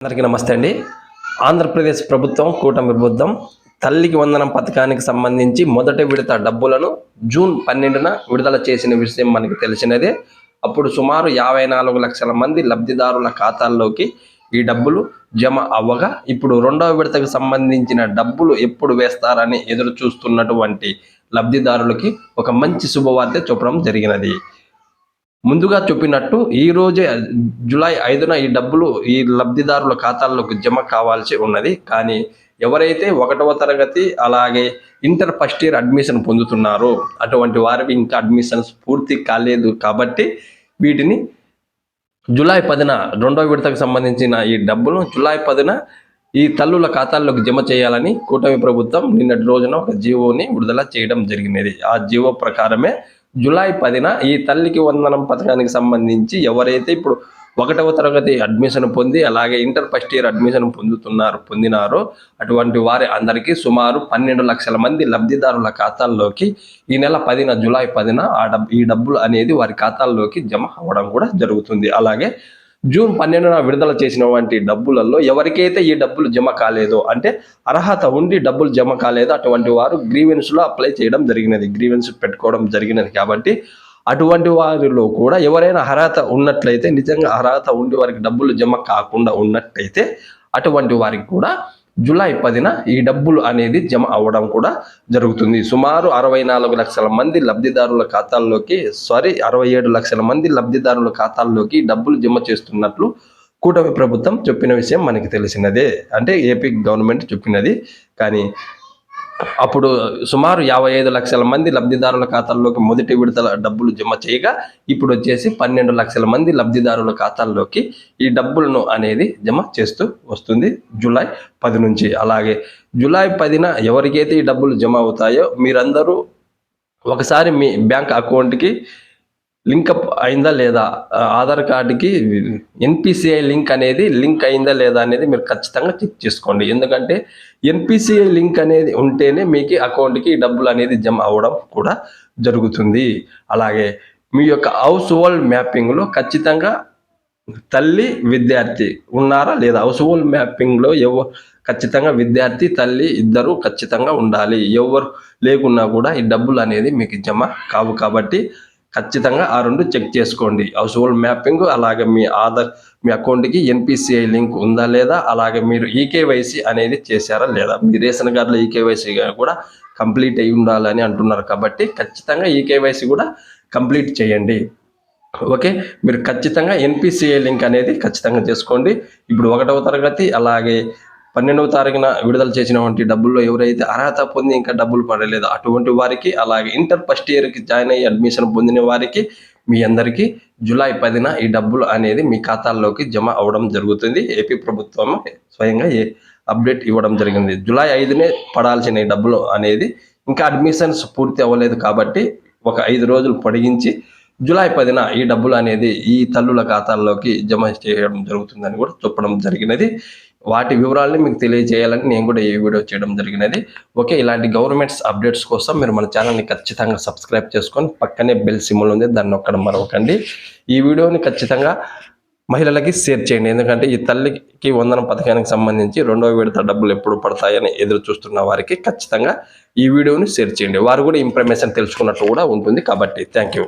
అందరికీ నమస్తే అండి. ఆంధ్రప్రదేశ్ ప్రభుత్వం కూటమి ప్రభుత్వం తల్లికి వందనం పథకానికి సంబంధించి మొదటి విడత డబ్బులను జూన్ పన్నెండున విడుదల చేసిన విషయం మనకి తెలిసినదే. అప్పుడు సుమారు యాభై నాలుగు లక్షల మంది లబ్ధిదారుల ఖాతాల్లోకి ఈ డబ్బులు జమ అవ్వగా ఇప్పుడు రెండవ విడతకు సంబంధించిన డబ్బులు ఎప్పుడు వేస్తారని ఎదురు చూస్తున్నటువంటి లబ్ధిదారులకి ఒక మంచి శుభవార్త చెప్పడం జరిగినది. ముందుగా చెప్పినట్టు ఈ రోజే జూలై ఐదున ఈ డబ్బులు ఈ లబ్ధిదారుల ఖాతాల్లోకి జమ కావాల్సి ఉన్నది. కానీ ఎవరైతే ఒకటవ తరగతి అలాగే ఇంటర్ ఫస్ట్ ఇయర్ అడ్మిషన్ పొందుతున్నారో అటువంటి వారికి ఇంకా అడ్మిషన్స్ పూర్తి కాలేదు కాబట్టి వీటిని జూలై పదిన రెండవ విడతకు సంబంధించిన ఈ డబ్బులను జూలై పదిన ఈ తల్లుల ఖాతాల్లోకి జమ చేయాలని కూటమి ప్రభుత్వం నిన్నటి రోజున ఒక జీవోని విడుదల చేయడం జరిగినది. ఆ జీవో ప్రకారమే జూలై పదిన ఈ తల్లికి వందనం పథకానికి సంబంధించి ఎవరైతే ఇప్పుడు ఒకటవ తరగతి అడ్మిషన్ పొంది అలాగే ఇంటర్ ఫస్ట్ ఇయర్ అడ్మిషన్ పొందుతున్నారు పొందినారో అటువంటి వారి అందరికీ సుమారు పన్నెండు లక్షల మంది లబ్ధిదారుల ఖాతాల్లోకి ఈ నెల పదిన జూలై పదిన ఆ డబ్ ఈ డబ్బులు అనేది వారి ఖాతాల్లోకి జమ అవ్వడం కూడా జరుగుతుంది. అలాగే జూన్ పన్నెండున విడుదల చేసిన వంటి డబ్బులలో ఎవరికైతే ఈ డబ్బులు జమ కాలేదో అంటే అర్హత ఉండి డబ్బులు జమ కాలేదో అటువంటి వారు గ్రీవెన్స్లో అప్లై చేయడం జరిగినది. గ్రీవెన్స్ పెట్టుకోవడం జరిగినది కాబట్టి అటువంటి వారిలో కూడా ఎవరైనా అర్హత ఉన్నట్లయితే నిజంగా అర్హత ఉండి వారికి డబ్బులు జమ కాకుండా ఉన్నట్టయితే అటువంటి వారికి కూడా జూలై పదిన ఈ డబ్బులు అనేది జమ అవ్వడం కూడా జరుగుతుంది. సుమారు అరవై నాలుగు లక్షల మంది లబ్ధిదారుల ఖాతాల్లోకి సారీ అరవై ఏడు లక్షల మంది లబ్ధిదారుల ఖాతాల్లోకి డబ్బులు జమ చేస్తున్నట్లు కూటమి ప్రభుత్వం చెప్పిన విషయం మనకి తెలిసినదే. అంటే ఏపీ గవర్నమెంట్ చెప్పినది. కానీ అప్పుడు సుమారు యాభై ఐదు లక్షల మంది లబ్ధిదారుల ఖాతాల్లోకి మొదటి విడతల డబ్బులు జమ చేయగా ఇప్పుడు వచ్చేసి పన్నెండు లక్షల మంది లబ్ధిదారుల ఖాతాల్లోకి ఈ డబ్బులను అనేది జమ చేస్తూ వస్తుంది జూలై పది నుంచి. అలాగే జూలై పదిన ఎవరికైతే ఈ డబ్బులు జమ అవుతాయో మీరందరూ ఒకసారి మీ బ్యాంక్ అకౌంట్కి లింకప్ అయిందా లేదా? ఆధార్ కార్డుకి ఎన్పిసిఐ లింక్ అనేది లింక్ అయిందా లేదా అనేది మీరు ఖచ్చితంగా చెక్ చేసుకోండి. ఎందుకంటే ఎన్పిసిఐ లింక్ అనేది ఉంటేనే మీకు అకౌంట్కి డబ్బులు అనేది జమ అవ్వడం కూడా జరుగుతుంది. అలాగే మీ యొక్క హౌస్ హోల్డ్ మ్యాపింగ్లో ఖచ్చితంగా తల్లి విద్యార్థి ఉన్నారా లేదా? హౌస్ హోల్డ్ మ్యాపింగ్లో ఎవరు ఖచ్చితంగా విద్యార్థి తల్లి ఇద్దరు ఖచ్చితంగా ఉండాలి. ఎవరు లేకున్నా కూడా ఈ డబ్బులు అనేది మీకు జమ కావు కాబట్టి ఖచ్చితంగా ఆ రెండు చెక్ చేసుకోండి. హౌస్ హోల్డ్ మ్యాపింగ్ అలాగే మీ ఆధార్ మీ అకౌంట్కి ఎన్పిసిఐ లింక్ ఉందా లేదా అలాగే మీరు ఈకేవైసీ అనేది చేశారా లేదా? మీ రేషన్ కార్డులో ఈకేవైసీ కూడా కంప్లీట్ అయి ఉండాలని అంటున్నారు కాబట్టి ఖచ్చితంగా ఈకేవైసీ కూడా కంప్లీట్ చేయండి. ఓకే? మీరు ఖచ్చితంగా ఎన్పిసిఐ లింక్ అనేది ఖచ్చితంగా చేసుకోండి. ఇప్పుడు ఒకటవ తరగతి అలాగే పన్నెండవ తారీఖున విడుదల చేసినటువంటి డబ్బుల్లో ఎవరైతే అర్హత పొంది ఇంకా డబ్బులు పడలేదు అటువంటి వారికి అలాగే ఇంటర్ ఫస్ట్ ఇయర్కి జాయిన్ అయ్యి అడ్మిషన్ పొందిన వారికి మీ అందరికీ జూలై పదిన ఈ డబ్బులు అనేది మీ ఖాతాల్లోకి జమ అవ్వడం జరుగుతుంది. ఏపీ ప్రభుత్వం స్వయంగా ఏ అప్డేట్ ఇవ్వడం జరిగింది. జూలై ఐదునే పడాల్సిన ఈ డబ్బులు అనేది ఇంకా అడ్మిషన్స్ పూర్తి అవ్వలేదు కాబట్టి ఒక ఐదు రోజులు పొడిగించి జూలై పదిన ఈ డబ్బులు అనేది ఈ తల్లుల ఖాతాల్లోకి జమ చేయడం జరుగుతుందని కూడా చెప్పడం జరిగినది. వాటి వివరాలని మీకు తెలియజేయాలని నేను కూడా ఈ వీడియో చేయడం జరిగినది. ఓకే ఇలాంటి గవర్నమెంట్స్ అప్డేట్స్ కోసం మీరు మన ఛానల్ని ఖచ్చితంగా సబ్స్క్రైబ్ చేసుకొని పక్కనే బెల్ సిమ్ములు ఉంది దాన్ని ఒక్కడ మరొకండి ఈ వీడియోని ఖచ్చితంగా మహిళలకి షేర్ చేయండి. ఎందుకంటే ఈ తల్లికి వందన పథకానికి సంబంధించి రెండవ విడత డబ్బులు ఎప్పుడు పడతాయని ఎదురు చూస్తున్న వారికి ఖచ్చితంగా ఈ వీడియోని షేర్ చేయండి. వారు కూడా ఇన్ఫర్మేషన్ తెలుసుకున్నట్టు కూడా ఉంటుంది కాబట్టి థ్యాంక్ యూ